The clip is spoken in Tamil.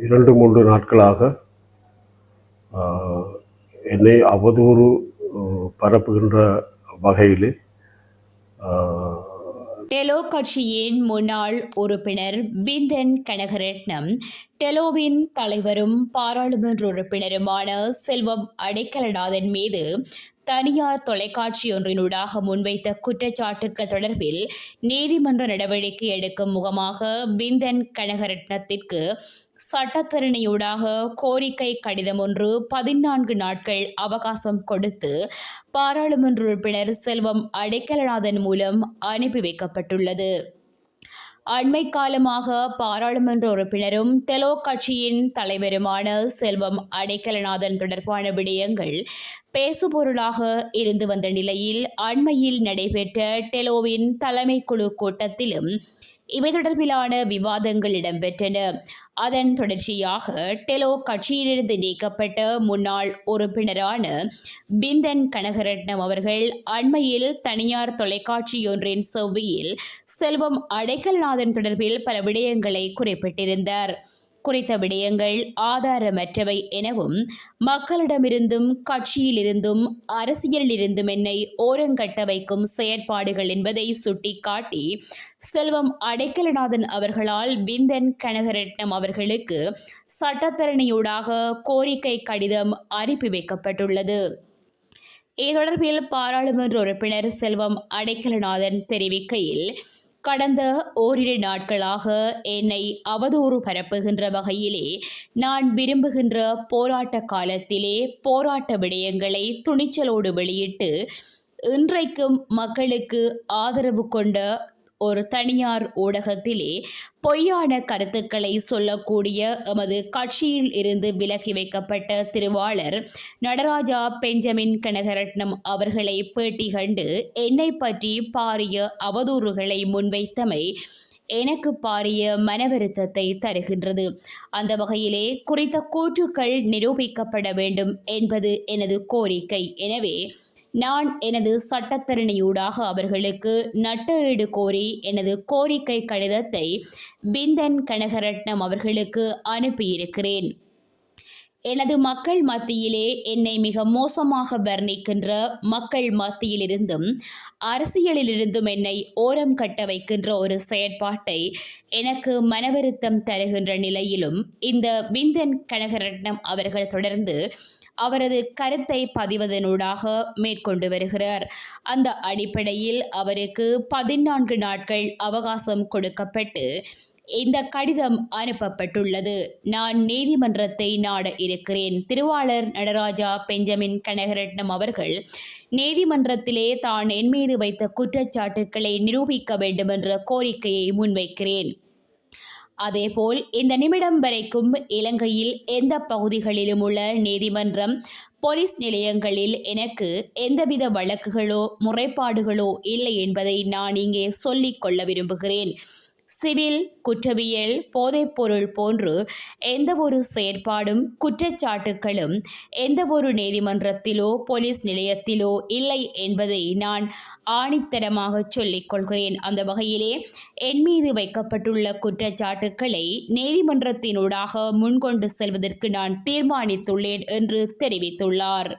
இரண்டு மூன்று நாட்களாக என்னை அவதூறு பரப்புகின்ற வகையிலே டெலோ கட்சியின் முன்னாள் உறுப்பினர் விந்தன் கனகரட்னம் டெலோவின் தலைவரும் பாராளுமன்ற உறுப்பினருமான செல்வம் அடைக்கலநாதன் மீது தனியார் தொலைக்காட்சி ஒன்றினூடாக முன்வைத்த குற்றச்சாட்டுக்கள் தொடர்பில் நீதிமன்ற நடவடிக்கை எடுக்கும் முகமாக பிந்தன் கனகரட்னத்திற்கு சட்டத்தரணியூடாக கோரிக்கை கடிதம் ஒன்று பதினான்கு நாட்கள் அவகாசம் கொடுத்து பாராளுமன்ற உறுப்பினர் செல்வம் அடைக்கலநாதன் மூலம் அனுப்பி வைக்கப்பட்டுள்ளது. அண்மை காலமாக பாராளுமன்ற உறுப்பினரும் டெலோ கட்சியின் தலைவருமான செல்வம் அடைக்கலநாதன் தொடர்பான விடயங்கள் பேசுபொருளாக இருந்து வந்த நிலையில் அண்மையில் நடைபெற்ற டெலோவின் தலைமை குழு கூட்டத்திலும் இவை தொடர்பிலான விவாதங்கள் இடம்பெற்றன. அதன் தொடர்ச்சியாக டெலோ கட்சியிலிருந்து நீக்கப்பட்ட முன்னாள் உறுப்பினரான பிந்தன் கனகரட்னம் அவர்கள் அண்மையில் தனியார் தொலைக்காட்சியொன்றின் செவ்வியில் செல்வம் அடைக்கல்நாதன் தொடர்பில் பல விடயங்களை குறிப்பிட்டிருந்தார். குறித்த விடயங்கள் ஆதாரமற்றவை எனவும் மக்களிடமிருந்தும் கட்சியிலிருந்தும் அரசியலிலிருந்தும் என்னை ஓரங்கட்ட வைக்கும் செயற்பாடுகள் என்பதை சுட்டிக்காட்டி செல்வம் அடைக்கலநாதன் அவர்களால் விந்தன் கனகரட்னம் அவர்களுக்கு சட்டத்தரணியூடாக கோரிக்கை கடிதம் அனுப்பி வைக்கப்பட்டுள்ளது. இது தொடர்பில் பாராளுமன்ற உறுப்பினர் செல்வம் அடைக்கலநாதன் தெரிவிக்கையில் கடந்த ஓரிரு நாட்களாக என்னை அவதூறு பரப்புகின்ற வகையிலே நான் விரும்புகின்ற போராட்ட காலத்திலே போராட்ட விடயங்களை துணிச்சலோடு வெளியிட்டு இன்றைக்கும் மக்களுக்கு ஆதரவு கொண்ட ஒரு தனியார் ஊடகத்திலே பொய்யான கருத்துக்களை சொல்லக்கூடிய எமது கட்சியில் இருந்து விலக்கி வைக்கப்பட்ட திருவாளர் நடராஜா பெஞ்சமின் கனகரட்னம் அவர்களை பேட்டி கண்டு என்னை பற்றி பாரிய அவதூறுகளை முன்வைத்தமை எனக்கு பாரிய மனவருத்தத்தை தருகின்றது. அந்த வகையிலே குறித்த கூற்றுக்கள் நிரூபிக்கப்பட வேண்டும் என்பது எனது கோரிக்கை. எனவே நான் எனது சட்டத்தரணியூடாக அவர்களுக்கு நட்டஈடு கோரி எனது கோரிக்கை கடிதத்தை விந்தன் கனகரட்னம் அவர்களுக்கு அனுப்பியிருக்கிறேன். எனது மக்கள் மத்தியிலே என்னை மிக மோசமாக வர்ணிக்கின்ற மக்கள் மத்தியிலிருந்தும் அரசியலிலிருந்தும் என்னை ஓரம் கட்ட வைக்கின்ற ஒரு செயற்பாட்டை எனக்கு மனவருத்தம் தருகின்ற நிலையிலும் இந்த விந்தன் கனகரட்னம் அவர்கள் தொடர்ந்து அவரது கருத்தை பதிவதனூடாக மேற்கொண்டு வருகிறார். அந்த அடிப்படையில் அவருக்கு பதினான்கு நாட்கள் அவகாசம் கொடுக்கப்பட்டு இந்த கடிதம் அனுப்பப்பட்டுள்ளது. நான் நீதிமன்றத்தை நாட இருக்கிறேன். திருவாளர் நடராஜா பெஞ்சமின் கனகரட்னம் அவர்கள் நீதிமன்றத்திலே தான் என் மீது வைத்த குற்றச்சாட்டுக்களை நிரூபிக்க வேண்டும் என்ற கோரிக்கையை முன்வைக்கிறேன். அதேபோல் இந்த நிமிடம் வரைக்கும் இலங்கையில் எந்த பகுதிகளிலும் உள்ள நீதிமன்றம் போலீஸ் நிலையங்களில் எனக்கு எந்தவித வழக்குகளோ முறைப்பாடுகளோ இல்லை என்பதை நான் இங்கே சொல்லிக்கொள்ள விரும்புகிறேன். சிவில் குற்றவியல் போதைப்பொருள் போன்று எந்த ஒரு செயற்பாடும் குற்றச்சாட்டுகளும் எந்த ஒரு நீதிமன்றத்திலோ போலீஸ் நிலையத்திலோ இல்லை என்பதை நான் ஆணித்தரமாக சொல்லிக் கொள்கிறேன் அந்த வகையிலே என் மீது வைக்கப்பட்டுள்ள குற்றச்சாட்டுக்களை நீதிமன்றத்தினூடாக முன்கொண்டு செல்வதற்கு நான் தீர்மானித்துள்ளேன் என்று தெரிவித்துள்ளார்.